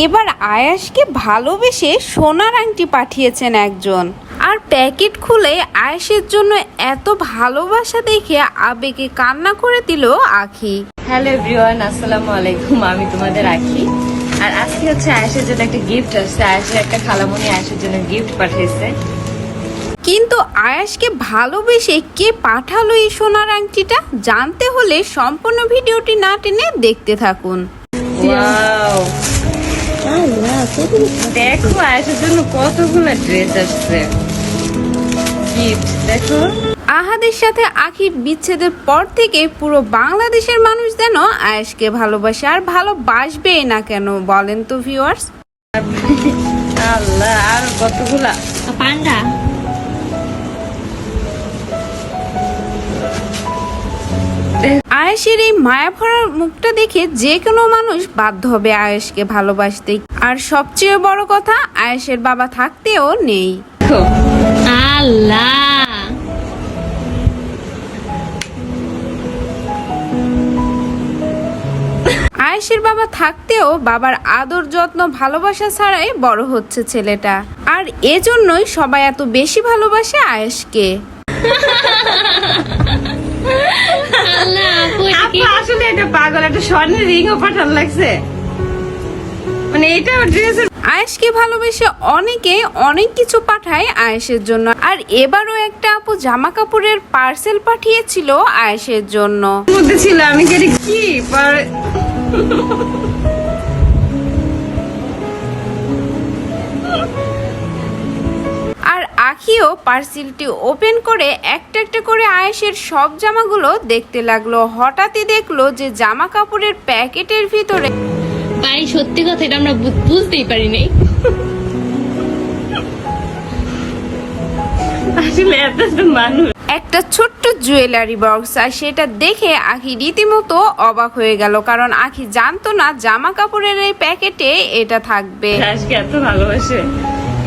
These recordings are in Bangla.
এবার আয়াসকে ভালোবেসে সোনার আংটি পাঠিয়েছেন একজন। আর প্যাকেট খুলে আয়েশের জন্য এত ভালোবাসা দেখে আবেগে কান্না করে দিল আখি। হ্যালো এভরিওয়ান আসসালামু আলাইকুম। আমি তোমাদের আখি। আর আজকে হচ্ছে আয়েশের জন্য একটা গিফট আসছে। আয়েশের একটা খালামণি আয়েশের জন্য গিফট পাঠিয়েছে। কিন্তু আয়াসকে ভালোবেসে কে পাঠালো এই সোনার আংটিটা জানতে হলে সম্পূর্ণ ভিডিওটি না টেনে দেখতে থাকুন। দেখো আয়েশের জন্য কতগুলো ড্রেস আসছে। গিফট দেখো। আহাদের সাথে আখির বিচ্ছেদের পর থেকে পুরো বাংলাদেশের মানুষ যেন আয়েশকে ভালোবাসে আর ভালোবাসবেই না কেন বলেন তো ভিউয়ার্স আল্লাহ আর কতগুলা? পান্ডা। আয়েশের এই মায়া ভরার মুখটা দেখে যে কোনো মানুষ বাধ্য হবে আয়েশকে ভালোবাসতে। আর সবচেয়ে বড় কথা আয়েশের বাবা থাকতেও নেই। আল্লাহ! আয়েশের বাবা থাকতেও বাবার আদর যত্ন ভালোবাসা ছাড়াই বড় হচ্ছে ছেলেটা। আর এজন্যই সবাই এত বেশি ভালোবাসে আয়েশকে। আসলে এটা পাগল একটা স্বর্ণের রিংও পাঠান লাগছে। মানে এটা ড্রেসের আয়েশকে ভালোবেসে অনেকে অনেক কিছু পাঠায় আয়েশের জন্য। আর এবারও একটা আপু জামা কাপড়ের পার্সেল পাঠিয়েছিল আয়েশের জন্য। মধ্যে ছিল আমি কি আখিও পার্সেলটি ওপেন করে একটা একটা করে আয়েশের সব জামাগুলো দেখতে লাগল। হঠাৎই দেখল যে জামা কাপড়ের প্যাকেটের ভিতরে ভাই সত্যি কথা এটা আমরা বুঝতেই পারি নাই আসলে এত মানুষ। একটা ছোট্ট জুয়েলারি বক্স আর সেটা দেখে আখি রীতিমতো অবাক হয়ে গেল কারণ আখি জানতো না জামা কাপড়ের এই প্যাকেটে এটা থাকবে। আজকে এত ভালোবাসে।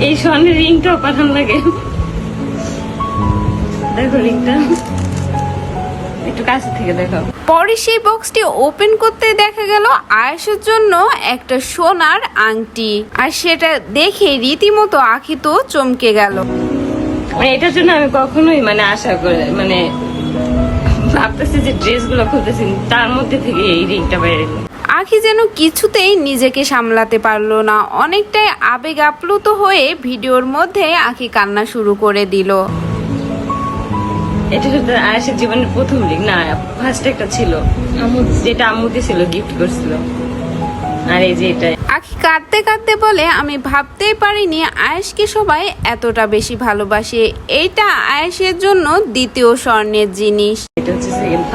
এই স্বর্ণের রিংটাও পাঠান লাগে। দেখো রিংটা। একটু কাছে থেকে দেখো পরে সেই বক্সটি ওপেন করতে দেখা গেল আয়েশের জন্য একটা সোনার আংটি। আর সেটা দেখে রীতিমতো আখি তো চমকে গেল। মানে এটার জন্য আমি কখনোই মানে আশা করে মানে ভাবতেছি যে ড্রেসগুলো খুলতেছি তার মধ্যে থেকে এই রিংটা বাইরে। আখি যেন কিছুতেই নিজেকে সামলাতে পারল না। অনেকটাই আবেগ আপ্লুত হয়ে ভিডিওর মধ্যে আখি কান্না শুরু করে দিল। এটা শুধু আয়েশের জীবনের প্রথম রিং। না ফার্স্ট একটা ছিল। যেটা আম্মুতে ছিল গিফট করছিল। আর এই যে এটা আখি কাঁদতে কাঁদতে বলে আমি ভাবতেই পারিনি আয়েশকে সবাই এতটা বেশি ভালোবাসে। এইটা আয়েশের জন্য দ্বিতীয় স্বর্ণের জিনিস। এটা হচ্ছে সেকেন্ড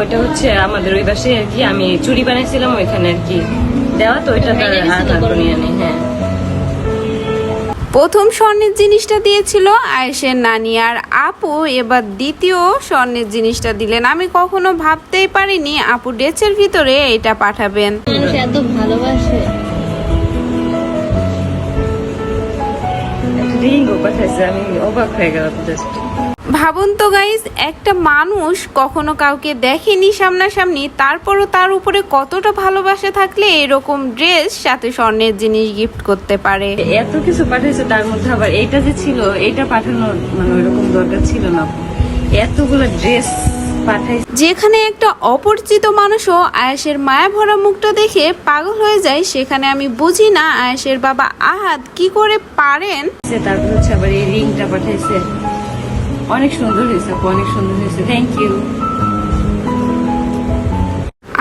ওইটা হচ্ছে আমাদের ওই পাশে আর কি আমি চুরি বানাইছিলাম ওইখানে আর কি। দেওয়া তো ওইটা আর নিয়ে হ্যাঁ। প্রথম স্বর্ণের জিনিসটা দিয়েছিল আয়েশের নানি আর আপু এবার দ্বিতীয় স্বর্ণের জিনিসটা দিলেন। আমি কখনো ভাবতেই পারিনি আপু ডেচের ভিতরে এটা পাঠাবেন। এত ভালোবাসে। রিংও পাঠাইছে আমি অবাক হয়ে গেলাম জাস্ট ভাবুন তো গাইজ একটা মানুষ কখনো কাউকে দেখেনি সামনাসামনি তারপরও তার উপরে কতটা ভালোবাসা থাকলে এরকম ড্রেস সাথে স্বর্ণের জিনিস গিফট করতে পারে? এত কিছু পাঠাইছে তার মধ্যে আবার এইটা যে ছিল এটা পাঠানোর মানে ওইরকম দরকার ছিল না। এতগুলো ড্রেস পাঠাইছে। যেখানে একটা অপরিচিত মানুষও আয়েশের মায়া ভরা মুখটা দেখে পাগল হয়ে যায় সেখানে আমি বুঝি না আয়েশের বাবা আহাদ কি করে পারেন। তারপর হচ্ছে আবার এই রিংটা পাঠাইছে। অনেক সুন্দর হয়েছে অনেক সুন্দর হয়েছে। থ্যাংক ইউ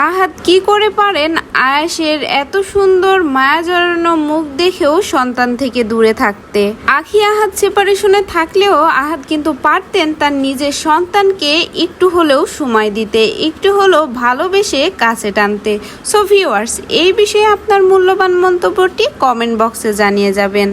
আহাদ কি করে পারেন? আয়েশের এত সুন্দর মায়া জড়ানো মুখ দেখেও সন্তান থেকে দূরে থাকতে। আখি আহাত সেপারেশনে থাকলেও আহাত কিন্তু পারতেন তার নিজের সন্তানকে একটু হলেও সময় দিতে, একটু হলেও ভালোবেসে কাছে টানতে। সো ভিউয়ার্স এই বিষয়ে আপনার মূল্যবান মন্তব্যটি কমেন্ট বক্সে জানিয়ে যাবেন।